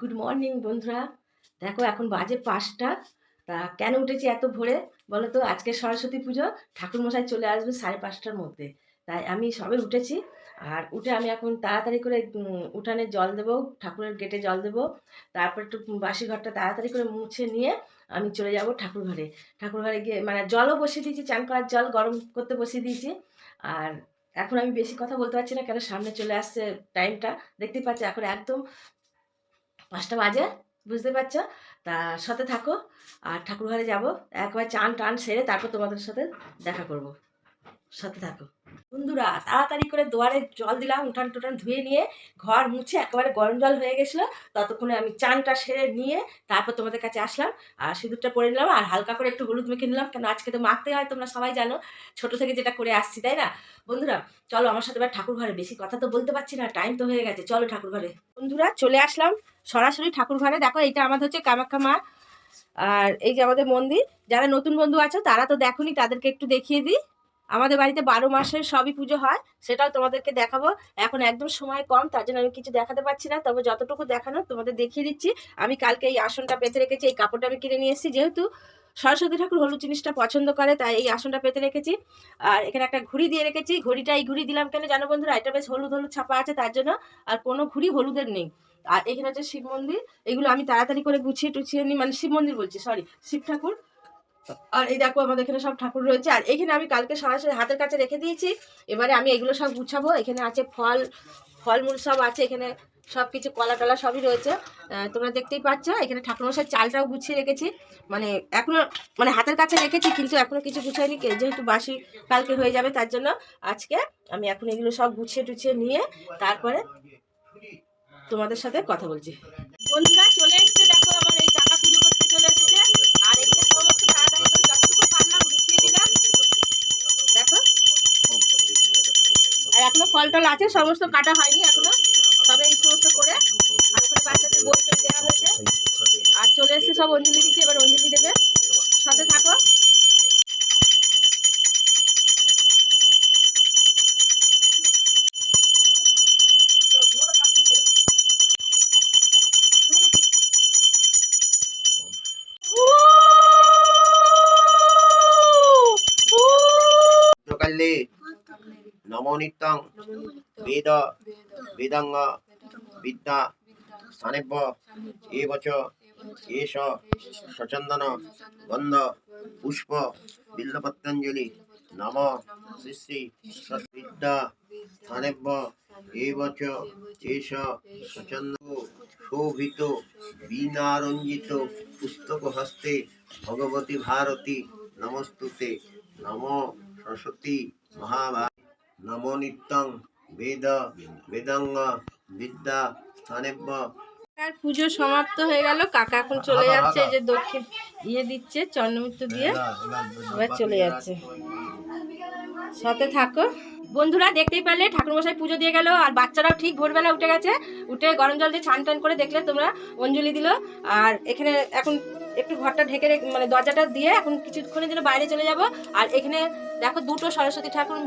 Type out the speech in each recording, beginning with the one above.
Good morning বন্ধুরা। দেখো, এখন বাজে পাঁচটা। তা কেন উঠেছি এত ভোরে? বলো তো আজকে সরস্বতী পুজো, ঠাকুরমশাই চলে আসবে সাড়ে পাঁচটার মধ্যে। তাই আমি সবে উঠেছি। আর উঠে আমি এখন তাড়াতাড়ি করে উঠানে জল দেবো, ঠাকুরের গেটে জল দেবো। তারপর একটু বাসি ঘরটা তাড়াতাড়ি করে মুছে নিয়ে আমি চলে যাব ঠাকুর ঘরে। ঠাকুর ঘরে গিয়ে মানে জলও বসিয়ে দিয়েছি, চান করার জল গরম করতে বসিয়ে দিয়েছি। আর এখন আমি বেশি কথা বলতে পারছি না, কেন সামনে চলে আসছে টাইমটা দেখতেই পাচ্ছি, এখন একদম পাঁচটা বাজে, বুঝতে পারছ? তা সাথে থাকো, আর ঠাকুরঘরে যাব। একবার চান টান সেরে তারপর তোমাদের সাথে দেখা করব। সাথে থাকো। বন্ধুরা, তাড়াতাড়ি করে দুয়ারে জল দিলাম, উঠান টুটান ধুয়ে নিয়ে ঘর মুছে একেবারে গরম জল হয়ে গেছিল। ততক্ষণে আমি চানটা সেরে নিয়ে তারপর তোমাদের কাছে আসলাম। আর সিঁদুরটা পরে নিলাম আর হালকা করে একটু হলুদ মেখে নিলাম। কেন আজকে তো মাখতে হয়, তোমরা সবাই জানো। ছোট থেকে যেটা করে আসছি, তাই না? বন্ধুরা, চলো আমার সাথে এবার ঠাকুর ঘরে। বেশি কথা তো বলতে পারছি না টাইম তো হয়ে গেছে। চলো ঠাকুর ঘরে। বন্ধুরা, চলে আসলাম সরাসরি ঠাকুর ঘরে। দেখো এটা আমাদের হচ্ছে কামাখ্যা মা আর এই যে আমাদের মন্দির। যারা নতুন বন্ধু আছো, তারা তো দেখোনি, তাদেরকে একটু দেখিয়ে দিই। আমাদের বাড়িতে বারো মাসের সবই পুজো হয়, সেটাও তোমাদেরকে দেখাবো। এখন একদম সময় কম, তার জন্য আমি কিছু দেখাতে পারছি না, তবে যতটুকু দেখানো তোমাদের দেখিয়ে দিচ্ছি। আমি কালকে এই আসনটা পেতে রেখেছি, এই কাপড়টা আমি কিনে নিয়ে এসেছি, যেহেতু সরস্বতী ঠাকুর হলুদ জিনিসটা পছন্দ করে, তাই এই আসনটা পেতে রেখেছি। আর এখানে একটা ঘুড়ি দিয়ে রেখেছি, ঘড়িটা এই ঘুড়ি দিলাম কেন জানো বন্ধুরা? এটা বেশ হলুদ হলুদ ছাপা আছে, তার জন্য আর কোনো ঘুড়ি হলুদের নেই। আর এখানে হচ্ছে শিব মন্দির, এগুলো আমি তাড়াতাড়ি করে গুছিয়ে টুছিয়ে নিই মানে শিব মন্দির বলছি সরি শিব ঠাকুর। আর এই দেখো আমাদের এখানে সব ঠাকুর রয়েছে। আর এখানে আমি কালকে সরাসরি হাতের কাছে রেখে দিয়েছি। এবারে আমি এগুলো সব গুছাবো। এখানে আছে ফল, ফলমূল সব আছে। এখানে সব কিছু কলা টলা সবই রয়েছে। তোমরা দেখতেই পাচ্ছ, এখানে ঠাকুরমশাই চালটাও গুছিয়ে রেখেছি। মানে এখনও মানে হাতের কাছে রেখেছি, কিন্তু এখনও কিছু গুছাইনি। যেহেতু বাসি কালকে হয়ে যাবে, তার জন্য আজকে আমি এখন এগুলো সব গুছিয়ে টুছিয়ে নিয়ে তারপরে তোমাদের সাথে কথা বলছি। বন্ধুরা চলে এসছে দেখো আমার এই কাকা পুজো করতে চলে এসেছে আর এখানে সমস্ত তাড়াতাড়ি করে যতটুকু পারলাম গুছিয়ে দিলাম দেখো আর ফল টল আছে, সমস্ত কাটা হয়নি এখনও। সবে এই সমস্ত করে আর ওখানে বাচ্চাদের বই টই দেওয়া হয়েছে। আর চলে এসছে সব অঞ্জলি দিতে, এবার অঞ্জলি দেবে। সাথে থাকো। নিত্যং বেদ বেদাঙ্গ বিদ্যা স্থানেভ্য এবচ এষ সচন্দন গন্ধ পুষ্প বিল্লপত্রাঞ্জলি নম শ্রী শ্রী বিদ্যা স্থানেভ্য এবচ এষ সচন্দ শোভিত বীণারঞ্জিত পুস্তক হস্তে ভগবতী ভারতী নমস্তুতে নম সরস্বতী মহাভা নমো নিত্যং বেদ বেদাঙ্গ বিদ্যা স্থানেভ্য আর পুজো সমাপ্ত হয়ে গেল। কাকা এখন চলে যাচ্ছে যে দক্ষিণ ইয়ে দিচ্ছে চন্দ্রমিত্র দিয়ে। এবার চলে যাচ্ছে। সাথে থাকো। বন্ধুরা দেখতেই পারলে ঠাকুরমশাই পুজো দিয়ে গেল। আর বাচ্চারাও ঠিক ভোরবেলা উঠে গেছে। উঠে গরম জল দিয়ে ছান টান করে দেখলে তোমরা অঞ্জলি দিল। আর এখানে এখন একটু ঘরটা ঢেকে রেখে মানে দরজাটা দিয়ে এখন কিছুক্ষণের জন্য বাইরে চলে যাব। আর এখানে দেখো দুটো সরস্বতী ঠাকুর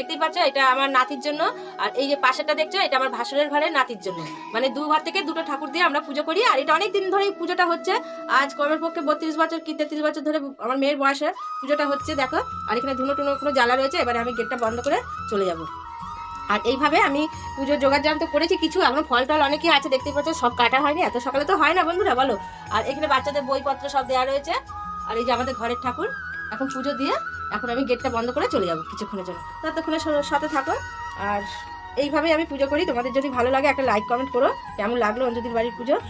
দেখতেই পাচ্ছ, এটা আমার নাতির জন্য। আর এই যে পাশেটা দেখছ, এটা আমার ভাসুরের ঘরের নাতির জন্য। মানে দু ঘর থেকে দুটো ঠাকুর দিয়ে আমরা পুজো করি, আর এটা অনেক দিন ধরে পুজোটা হচ্ছে। আজ কমের পক্ষে বত্রিশ বছর কি তেত্রিশ বছর ধরে আমার মেয়ের বয়সে পুজোটা হচ্ছে, দেখো। আর এখানে ধুনো টুনো কোনো জ্বালা রয়েছে, এবারে আমি গেটটা বন্ধ করে চলে যাব। আর এইভাবে আমি পুজোর জাম তো করেছি কিছু, এখন ফল টল অনেকই আছে, দেখতেই পাচ্ছ, সব কাটা হয়নি, এত সকালে তো হয় না বন্ধুরা, বলো। আর এখানে বাচ্চাদের বইপত্র সব দেওয়া রয়েছে। আর এই যে আমাদের ঘরের ঠাকুর এখন পুজো দিয়ে এখন আমি গেটটা বন্ধ করে চলে যাব কিছুক্ষণের জন্য। ততক্ষণে সাথে থাকো। আর এইভাবেই আমি পুজো করি। তোমাদের যদি ভালো লাগে একটা লাইক কমেন্ট করো। কেমন লাগল অঞ্জলির বাড়ির পুজো?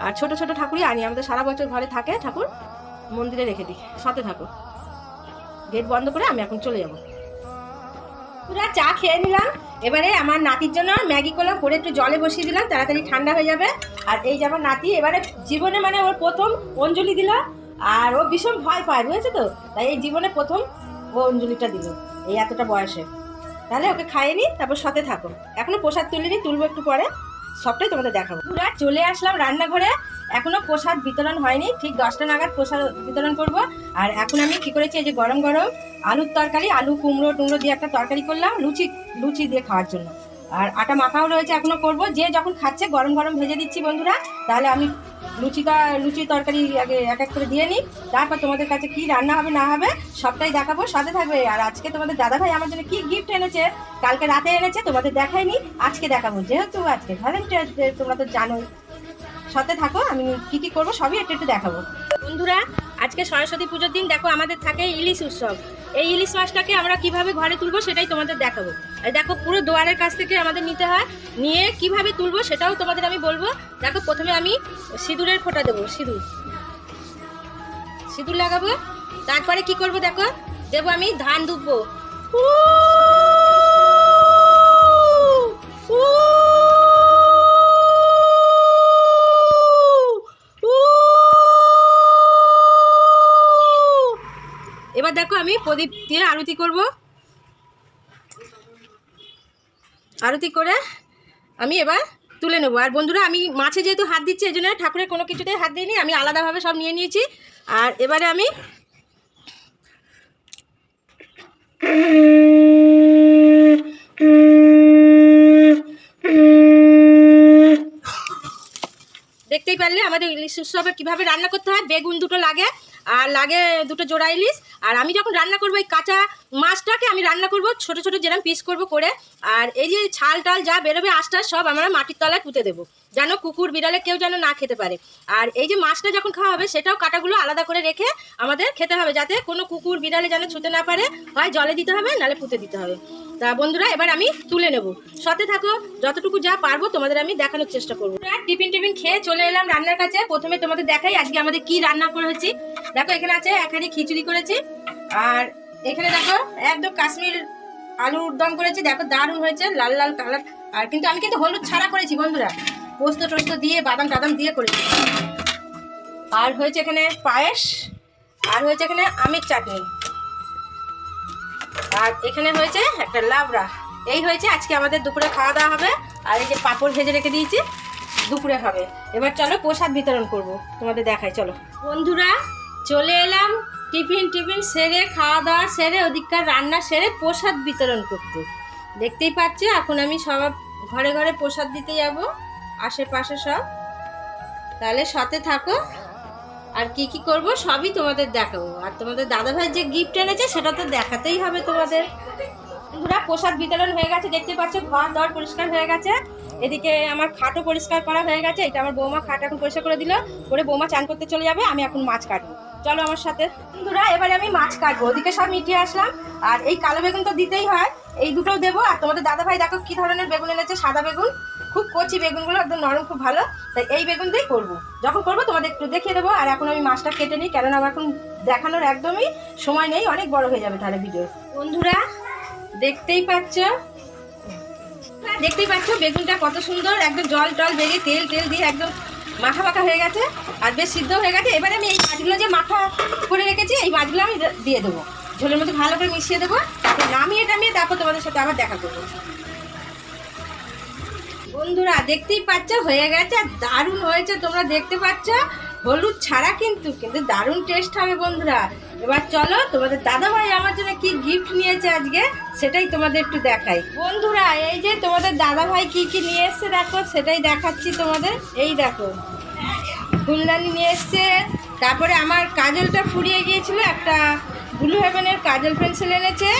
আর ছোট ছোট ঠাকুরই আনি। আমাদের সারা বছর ঘরে থাকে ঠাকুর। মন্দিরে রেখে দিই। সাথে থাকো। গেট বন্ধ করে আমি এখন চলে যাব। পুরা চা খেয়ে নিলাম। এবারে আমার নাতির জন্য ম্যাগি করলাম। করে একটু জলে বসিয়ে দিলাম। তাড়াতাড়ি ঠান্ডা হয়ে যাবে। আর এই যে আমার নাতি, এবারে জীবনে মানে ওর প্রথম অঞ্জলি দিল। আর ও ভীষণ ভয় পায়, বুঝেছ তো? তাই এই জীবনে প্রথম ও অঞ্জলিটা দিল, এই এতটা বয়সে। তাহলে ওকে খাইয়ে নি, তারপর সাথে থাকো। এখনও প্রসাদ তুলিনি তুলবো একটু পরে। সবটাই তোমাদের দেখাবো। পুরা চলে আসলাম রান্নাঘরে। এখনও প্রসাদ বিতরণ হয়নি, ঠিক দশটা নাগাদ প্রসাদ বিতরণ করব। আর এখন আমি কি করেছি, এই যে গরম গরম আলুর তরকারি, আলু কুমড়ো টুমড়ো দিয়ে একটা তরকারি করলাম, লুচি লুচি দিয়ে খাওয়ার জন্য। আর আটা মাখাও রয়েছে এখনও করব। যে যখন খাচ্ছে, গরম গরম ভেজে দিচ্ছি বন্ধুরা, তাহলে আমি লুচিটা লুচি তরকারি আগে এক এক করে দিয়ে নিই। তারপর তোমাদের কাছে কি রান্না হবে, না হবে, সবটাই দেখাবো। সাথে থাকবে, আর আজকে তোমাদের দাদা ভাই আমার জন্য কি গিফট এনেছে, কালকে রাতে এনেছে, তোমাদের দেখায়নি আজকে দেখাবো। যেহেতু আজকে ভ্যালেন্টাইন্স ডে তোমরা তো জানোই। সাথে থাকো, আমি কি কি করব সবই একটু একটু দেখাবো। বন্ধুরা, আজকে সরস্বতী পুজোর দিন, দেখো আমাদের থাকে ইলিশ উৎসব। এই ইলিশ মাছটাকে আমরা কীভাবে ঘরে তুলবো সেটাই তোমাদের দেখাবো। আর দেখো, পুরো দোয়ারের কাছ থেকে আমাদের নিতে হয়। নিয়ে কীভাবে তুলবো সেটাও তোমাদের আমি বলব। দেখো, প্রথমে আমি সিঁদুরের ফোঁটা দেবো, সিঁদুর। সিঁদুর লাগাবো। তারপরে কি করব দেখো? দেবো আমি ধান দুববো প্রদীপ দিয়ে আরতি করব। আরতি করে আমি এবার তুলে নেব। আর বন্ধুরা, আমি মাছে যেহেতু হাত দিচ্ছি, এই জন্য ঠাকুরের কোনো কিছুতেই হাত দিইনি, আমি আলাদাভাবে সব নিয়ে নিয়েছি। আর এবারে আমি দেখতেই পারলে আমাদের ইলিশ উৎসবে কীভাবে রান্না করতে হয়, বেগুন দুটো লাগে, আর লাগে দুটো জোড়া ইলিশ, আর আমি যখন রান্না করব এই কাঁচা মাছটাকে আমি রান্না করব ছোট ছোট যেরকম পিস করব করে, আর এই যে ছাল টাল যা বেরোবে আশটা সব আমরা মাটির তলায় পুঁতে দেবো। যেন কুকুর বিড়ালে কেউ যেন না খেতে পারে। আর এই যে মাছটা যখন খাওয়া হবে, সেটাও কাটাগুলো আলাদা করে রেখে আমাদের খেতে হবে, যাতে কোনো কুকুর বিড়ালে যেন ছুতে না পারে। হয় জলে দিতে হবে, নালে পুঁতে দিতে হবে। তা বন্ধুরা, এবার আমি তুলে নেব। সাথে থাকো, যতটুকু যা পারব তোমাদের আমি দেখানোর চেষ্টা করব। টিফিন টিফিন খেয়ে চলে এলাম রান্নার কাছে। প্রথমে তোমাদের দেখাই আজকে আমাদের কি রান্না করেছি। দেখো, এখানে আছে এখানে খিচুড়ি করেছি। আর এখানে দেখো, একদম কাশ্মীর আলুর দম করেছি। দেখো, দারুণ হয়েছে, লাল লাল কালার। আর কিন্তু আমি কিন্তু হলুদ ছাড়া করেছি, বন্ধুরা। পোস্ত টোস্ত দিয়ে, বাদাম টাদাম দিয়ে করেছি। আর হয়েছে এখানে পায়েস, আর হয়েছে এখানে আমের চাটনি। আর এখানে হয়েছে একটা লাবড়া। এই হয়েছে আজকে আমাদের দুপুরে খাওয়া দাওয়া হবে, আর এই যে পাঁপড় ভেজে রেখে দিয়েছি, দুপুরে হবে। এবার চলো প্রসাদ বিতরণ করব, তোমাদের দেখাই, চলো। বন্ধুরা, চলে এলাম টিফিন টিফিন সেরে, খাওয়া দাওয়া সেরে, ওদিককার রান্না সেরে প্রসাদ বিতরণ করতে। দেখতেই পাচ্ছ, এখন আমি সব ঘরে ঘরে প্রসাদ দিতে যাব। আশেপাশে সব? তাহলে সাথে থাকো। আর কি কি করব সবই তোমাদের দেখাবো। আর তোমাদের দাদাভাই যে গিফট এনেছে সেটা তো দেখাতেই হবে তোমাদের। বন্ধুরা প্রসাদ বিতরণ হয়ে গেছে, দেখতে পাচ্ছ, ঘর দর পরিষ্কার হয়ে গেছে। এদিকে আমার খাটও পরিষ্কার করা হয়ে গেছে। এটা আমার বৌমা খাট এখন পরিষ্কার করে দিল। করে বৌমা চান করতে চলে যাবে, আমি এখন মাছ কাটবো। চলো আমার সাথে। বন্ধুরা, এবারে আমি মাছ কাটবো। ওদিকে সব মিটিয়ে আসলাম। আর এই কালো বেগুন তো দিতেই হয়। এই দুটোও দেবো। আর তোমাদের দাদাভাই দেখো কি ধরনের বেগুন এনেছে, সাদা বেগুন। খুব কচি বেগুনগুলো একদম নরম, খুব ভালো। তাই এই বেগুন দিয়েই করব। যখন করব, তোমাদের একটু দেখিয়ে দেবো। আর এখন আমি মাছটা কেটে নিই, কেননা আমার এখন দেখানোর একদমই সময় নেই। অনেক বড় হয়ে যাবে তাহলে ভিডিও বন্ধুরা, দেখতেই পাচ্ছ? দেখতেই পাচ্ছ বেগুনটা কত সুন্দর, একদম জল টল বেরিয়ে তেল তেল দিয়ে একদম মাখা মাখা হয়ে গেছে আর বেশ সিদ্ধ হয়ে গেছে। এবারে আমি এই মাছগুলো যে মাখা করে রেখেছি, এই মাছগুলো আমি দিয়ে দেবো। ঝোলের মধ্যে ভালো করে মিশিয়ে দেবো। নামিয়ে টামিয়ে তারপর তোমাদের সাথে আবার দেখা করব। বন্ধুরা, দেখতেই পাচ্ছ, হয়ে গেছে, আর দারুণ হয়েছে, তোমরা দেখতে পাচ্ছ, হলুদ ছাড়া কিন্তু কিন্তু দারুণ টেস্ট হবে বন্ধুরা। এবার চলো, তোমাদের দাদা ভাই আমার জন্য কি গিফট নিয়েছে আজকে, সেটাই তোমাদের একটু দেখাই। বন্ধুরা, এই যে তোমাদের দাদা ভাই কি কি নিয়ে এসছে, দেখো, সেটাই দেখাচ্ছি তোমাদের। এই দেখো, ফুলদানি নিয়ে এসছে, তারপরে আমার কাজলটা ফুরিয়ে গিয়েছিল, একটা ব্লু হেভেনের কাজল পেন্সিল এনেছে।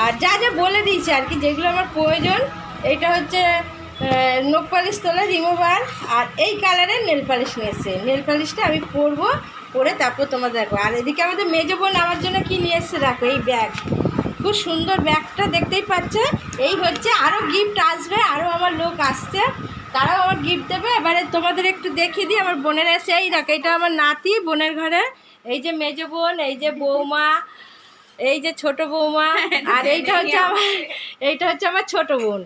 আর যা যা বলে দিয়েছে আর কি, যেগুলো আমার প্রয়োজন, এইটা হচ্ছে নোক পালিশ তোলা রিমুভার আর এই কালারের নেল পালিশ নিয়ে এসছে নেল পালিশটা আমি পরবো পরে তারপর তোমার দেখো আর এদিকে আমাদের মেজো বোন আমার জন্য কি নিয়ে এসছে দেখো এই ব্যাগ। খুব সুন্দর ব্যাগটা দেখতেই পাচ্ছে। এই হচ্ছে আরও গিফট আসবে আরও আমার লোক আসছে। তারাও আমার গিফট দেবে। এবারে তোমাদের একটু দেখিয়ে দিই আমার বোনের এসে এই দেখো এটা আমার নাতি বোনের ঘরে। এই যে মেজো বোন এই যে বৌমা এই যে ছোট বৌমা আর এইটা হচ্ছে আমার এইটা হচ্ছে আমার ছোট বোন।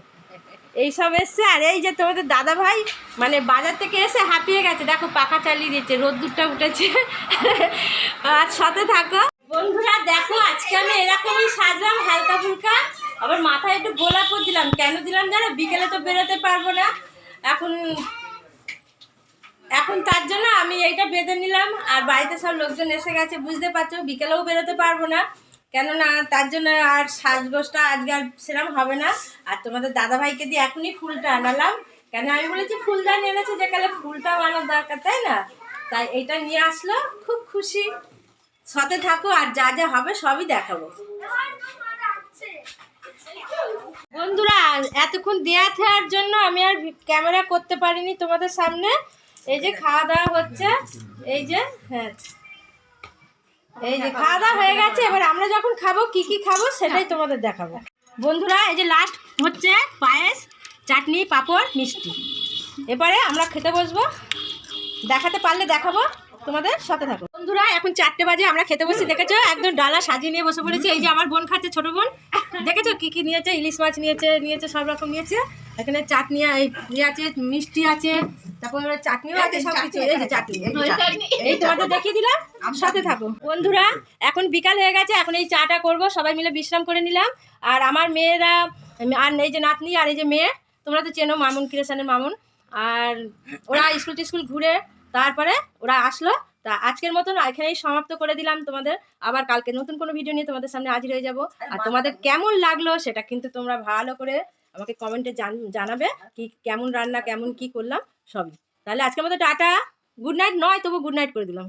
এইসব এসছে, আর এই যে তোমাদের দাদা ভাই মানে বাজার থেকে এসে হাঁপিয়ে গেছে। দেখো, পাখা চালিয়ে দিচ্ছে রোদ্দুরটা উঠেছে। আর সাথে থাকো। বন্ধুরা, দেখো, আজকে আমি এরকমই সাজলাম হালকা ফুলকা। আবার মাথায় একটু গোলাপও দিলাম। কেন দিলাম জানো? বিকেলে তো বেরোতে পারব না। এখন এখন তার জন্য আমি এইটা বেঁধে নিলাম। আর বাড়িতে সব লোকজন এসে গেছে, বুঝতে পারছ? বিকেলেও বেরোতে পারব না। কেননা তার জন্য আর সাজগোজটা আজকে আর সেরকম হবে না। আর তোমাদের দাদাভাইকে দিয়ে এখনই ফুলটা আনালাম। কেন আমি বলেছি ফুলদানি এনেছে যে কালে ফুলটাও আনার দরকার, তাই না? তাই এটা নিয়ে আসলো। খুব খুশি। সাথে থাকো, আর যা যা হবে সবই দেখাবো। বন্ধুরা, এতক্ষণ দেয়া থাকার জন্য আমি আর ক্যামেরা করতে পারিনি তোমাদের সামনে। এই যে খাওয়া দাওয়া হচ্ছে। এই যে হ্যাঁ। এই যে খাওয়া দাওয়া হয়ে গেছে এবার আমরা যখন খাব কি কি খাব সেটাই তোমাদের দেখাবো। বন্ধুরা এই যে লাস্ট হচ্ছে পায়েস চাটনি পাঁপড় মিষ্টি। এবারে আমরা খেতে বসবো। দেখাতে পারলে দেখাবো। তোমাদের সাথে থাকো। বন্ধুরা এখন চারটে বাজে আমরা খেতে বসে দেখেছ? একদম ডালা সাজিয়ে নিয়ে বসে পড়েছি। এই যে আমার বোন খাচ্ছে ছোট বোন। দেখেছ কি কি নিয়েছে? ইলিশ মাছ নিয়েছে নিয়েছে সব রকম নিয়েছে। এখানে চাটনি ইয়ে আছে মিষ্টি আছে তারপর চাটনিও আছে সব কিছু এই যে চাটনি এই তোমাদের দেখিয়ে দিলাম সাথে থাকো। বন্ধুরা এখন বিকাল হয়ে গেছে এখন এই চাটা করব সবাই মিলে বিশ্রাম করে নিলাম। আর আমার মেয়েরা আর এই যে নাতনি আর এই যে মেয়ে তোমরা তো চেনো মামুন ক্রিয়েশনের মামুন। আর ওরা স্কুল টিস্কুল ঘুরে তারপরে ওরা আসলো। তা আজকের মতন এখানেই সমাপ্ত করে দিলাম তোমাদের। আবার কালকে নতুন কোনো ভিডিও নিয়ে তোমাদের সামনে হাজির হয়ে যাব। আর তোমাদের কেমন লাগল সেটা কিন্তু তোমরা ভালো করে আমাকে কমেন্টে জানাবে কি কেমন রান্না কেমন কি করলাম সবই। তাহলে আজকের মতো টাটা। গুড নাইট নয় তবু গুড নাইট করে দিলাম।